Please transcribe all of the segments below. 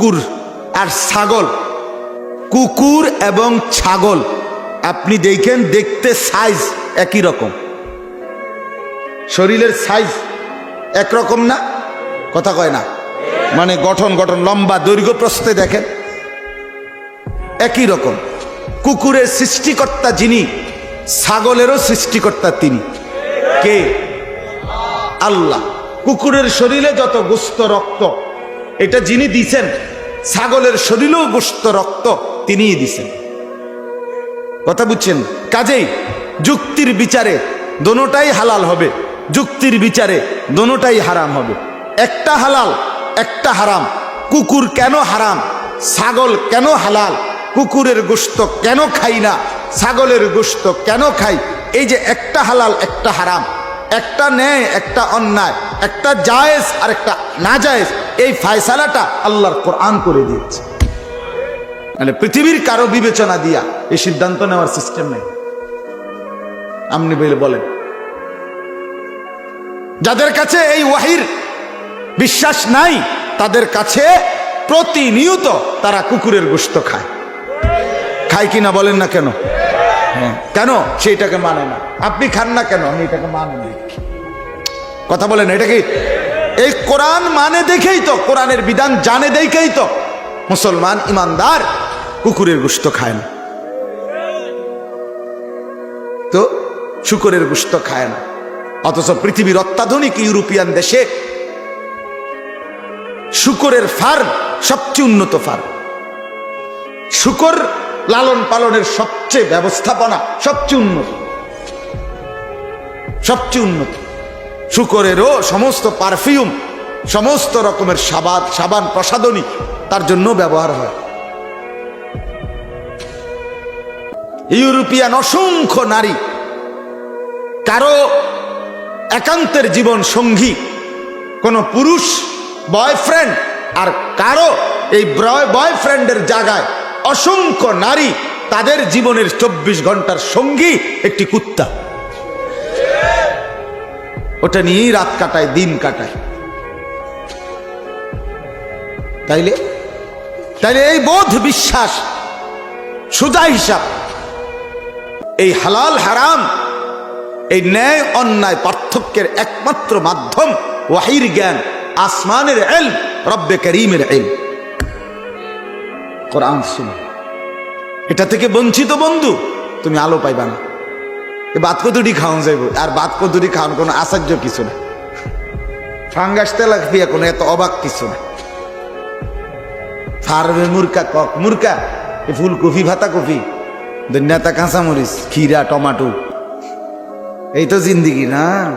কুকুর আর ছাগল। কুকুর এবং ছাগল। আপনি দেখেন দেখতে সাইজ একই রকম। শরীরের সাইজ একরকম না? কথা কয় না? মানে গঠন গঠন, লম্বা, দৈর্ঘ্য প্রস্তে দেখেন। একই রকম। কুকুরের সৃষ্টিকর্তা যিনি, ছাগলেরও সৃষ্টিকর্তা তিনি। কে? আল্লাহ। কুকুরের শরীরে যত গুস্ত রক্ত, এটা যিনি দিছেন ছাগলের শরীরেও গোস্ত রক্ত তিনিই দিছেন। কথা বুঝছেন? কাজেই যুক্তির বিচারে দোনোটাই হালাল হবে, যুক্তির বিচারে দোনোটাই হারাম হবে। একটা হালাল, একটা হারাম। কুকুর কেন হারাম? ছাগল কেন হালাল? কুকুরের গোস্ত কেন খাই না? ছাগলের গোস্ত কেন খাই? এই যে একটা হালাল, একটা হারাম। একটা ন্যায় একটা অন্যায়, একটা জায়েজ আর একটা না জায়েজ এই ফায়সালাটা আল্লাহর কোরআন করে দিয়েছে। মানে পৃথিবীর কারও বিবেচনা দিয়া এই সিদ্ধান্ত নেওয়ার সিস্টেম নেই। আপনি বলে বলেন। যাদের কাছে এই ওয়াহির বিশ্বাস নাই, তাদের কাছে প্রতিনিয়ত তারা কুকুরের গোস্ত খায়। খায় কিনা বলেন না কেন? কেন? সেইটাকে মানে না। আপনি খান না কেন? আমি এটাকে মানে না। কথা বলেন, এটা কি? এই কোরআন মানে দেখেই তো, কোরআনের বিধান জানে দেখেই তো। মুসলমান ইমানদার, কুকুরের গোস্ত খায় না। তো শুকরের গোস্ত খায় না। অথচ পৃথিবীর অত্যাধুনিক ইউরোপিয়ান দেশে শুকরের ফার্ম সবচেয়ে উন্নত ফার্ম। শুকর লালন পালনের সবচেয়ে ব্যবস্থাপনা, সবচেয়ে উন্নত। সবচেয়ে উন্নত। শুকরেরও সমস্ত পারফিউম, সমস্ত রকমের সাবাদ সাবান প্রসাধনী তার জন্য ব্যবহার হয়। ইউরোপিয়ান অসংখ্য নারী, কারও একান্তের জীবন সঙ্গী, কোন পুরুষ, বয়ফ্রেন্ড, আর কারও এই বয়ফ্রেন্ডের জায়গায় অসংখ্য নারী তাদের জীবনের চব্বিশ ঘণ্টার সঙ্গী একটি কুত্তা। ওটা নিয়েই রাত কাটায়, দিন কাটায়। তাইলে? তাইলে এই বোধ বিশ্বাস, সুজা হিসাব, এই হালাল হারাম, এই ন্যায় অন্যায় পার্থক্যের একমাত্র মাধ্যম ওয়াহির জ্ঞান, আসমানের এল রব্বে করিমের এল কোরআন শুনো। এটা থেকে বঞ্চিত বন্ধু তুমি আলো পাইবা না। এ বাদ কতুটি খাওয়ান যাইব? আর বাদ কতুটি খাওয়ান কোনো আশ্চর্য কিছু না। ফাঙ্গাস তেলা ফিয়া কোনো এত অবাক কিছু না। ফার্মে মুরকা কক। মুরকা, এ ফুলকপি ভাতা কপি দুনিয়াতা কাঁচামরিচ খিরা টমাটো। এই তো জিন্দিগি না।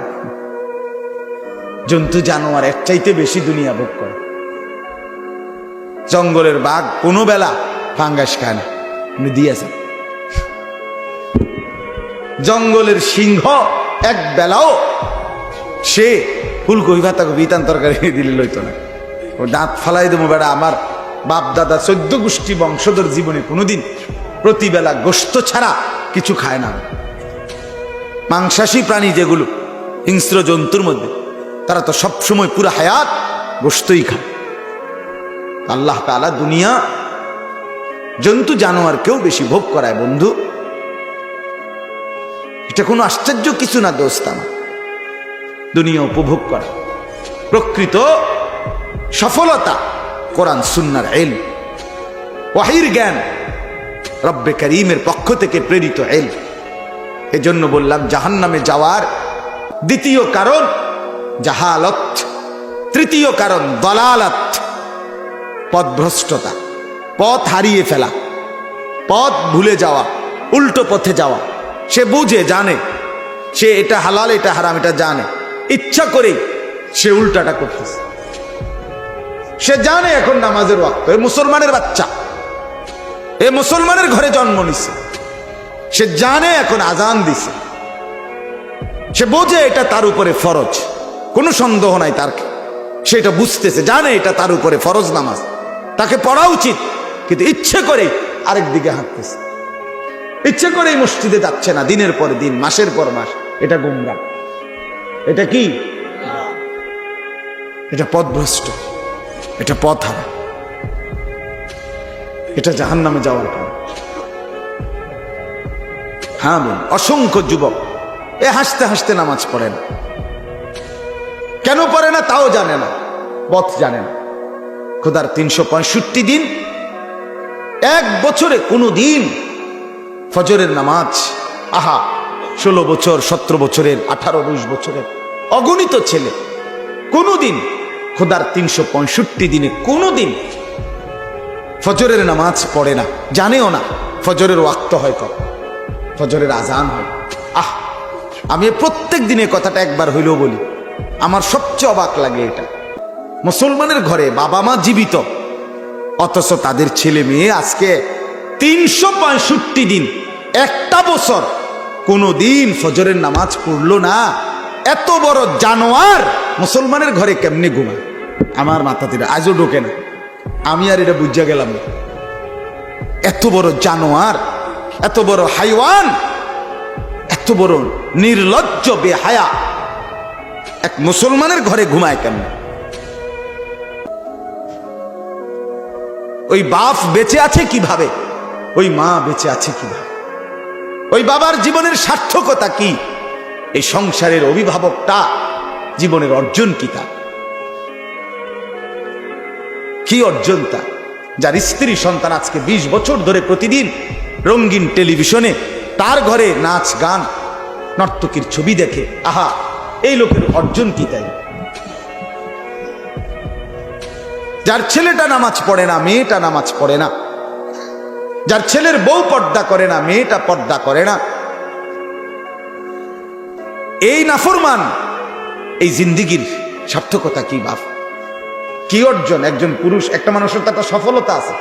জন্তু, জানোয়ার এক চাইতে বেশি দুনিয়া ভোগ করে। জঙ্গলের বাঘ কোনো বেলা ফাঙ্গাস খায় না। উনি দিয়েছেন। জঙ্গলের সিংহ এক বেলাও সে ফুলকপি ভাতা কপি ইতান তরকারি দিলে লইতো না। ও দাঁত ফালাই দেবো বেড়া, আমার বাপ দাদা চোদ্দ গোষ্ঠী বংশধর জীবনে কোনোদিন প্রতিবেলা গোস্ত ছাড়া কিছু খায় না। মাংসাশী প্রাণী যেগুলো হিংস্র জন্তুর মধ্যে, তারা তো সবসময় পুরো হায়াত গোস্তই খায়। আল্লাহ তালা দুনিয়া জন্তু জানোয়ারকেও বেশি ভোগ করায়, বন্ধু। এটা কোনো আশ্চর্য কিছু না, দোস্ত আমার। দুনিয়া উপভোগ করা। প্রকৃত সফলতা, কোরআন, সুন্নার এল ওয়াহির জ্ঞান, রব্বে করিমের পক্ষ থেকে প্রেরিত এল এজন্য বললাম জাহান নামে যাওয়ার দ্বিতীয় কারণ জাহালত, তৃতীয় কারণ দলালত। পথভ্রষ্টতা, পথ হারিয়ে ফেলা, পথ ভুলে যাওয়া, উল্টো পথে যাওয়া, সে বুঝে, জানে, সে এটা হালাল, এটা হারাম, এটা জানে, ইচ্ছা করেই সে উল্টাটা করতেছে সে জানে এখন নামাজের ওয়াক্ত, এ মুসলমানের বাচ্চা, এ মুসলমানের ঘরে জন্ম নিছে। সে জানে এখন আজান দিছে। সে বোঝে এটা তার উপরে ফরজ, কোনো সন্দেহ নাই তার। সেটা বুঝতেছে, জানে এটা তার উপরে ফরজ নামাজ। তাকে পড়া উচিত, কিন্তু ইচ্ছে করে আরেক দিকে হাঁটতেছে। ইচ্ছে করে এই মসজিদে যাচ্ছে না, দিনের পর দিন, মাসের পর মাস। এটা গুমরা এটা কি? এটা পথভ্রষ্ট। এটা পথ হারা। এটা জাহান নামে যাওয়ার কারণ হ্যাঁ বোন অসংখ্য যুবক, এ হাসতে হাসতে নামাজ পড়ে না কেন পড়ে না তাও জানে না, পথ জানে না। খোদার তিনশো পঁয়ষট্টি দিন, এক বছরে কোনো দিন ফজরের নামাজ, আহা, ষোলো বছর, সতেরো বছরের, আঠারো বিশ বছরের অগণিত ছেলে কোনোদিন খোদার তিনশো পঁয়ষট্টি দিনে কোনো দিন ফজরের নামাজ পড়ে না, জানেও না ফজরের ওয়াক্ত হয় কখন ফজরের আজান হয়। আহ, আমি প্রত্যেক দিনে কথাটা একবার হইলেও বলি, আমার সবচেয়ে অবাক লাগে এটা। মুসলমানের ঘরে বাবা মা জীবিত। অথচ তাদের ছেলে মেয়ে আজকে তিনশো পঁয়ষট্টি দিন, একটা বছর কোনো দিন ফজরের নামাজ পড়ল না। এত বড় জানোয়ার মুসলমানের ঘরে কেমনে ঘুমায়? আমার মাথাতে এটা আজও ঢোকে না। আমি আর এটা বুঝা গেলাম এত বড় জানোয়ার, এত বড় হাইওয়ান, এত বড় নির্লজ্জ, বেহায়া, এক মুসলমানের ঘরে ঘুমায় কেন ওই বাপ বেঁচে আছে কীভাবে? ওই মা বেঁচে আছে কীভাবে? ওই বাবার জীবনের সার্থকতা কি? এই সংসারের অভিভাবকটা জীবনের অর্জন কি তা কি অর্জন তা যার স্ত্রী সন্তান আজকে ২০ বছর ধরে প্রতিদিন রঙিন টেলিভিশনে তার ঘরে নাচ, গান, নর্তকীর ছবি দেখে, আহা, এই লোকের অর্জন কি তাই? যার ছেলেটা নামাজ পড়ে না, মেয়েটা নামাজ পড়ে না। যার ছেলের বউ পর্দা করে না, মেয়েটা পর্দা করে না। এই নাফরমান, এই জিন্দিগির সার্থকতা কি বাপ? কি অর্জন? একজন পুরুষ, একটা মানুষের তো একটা সফলতা আছে।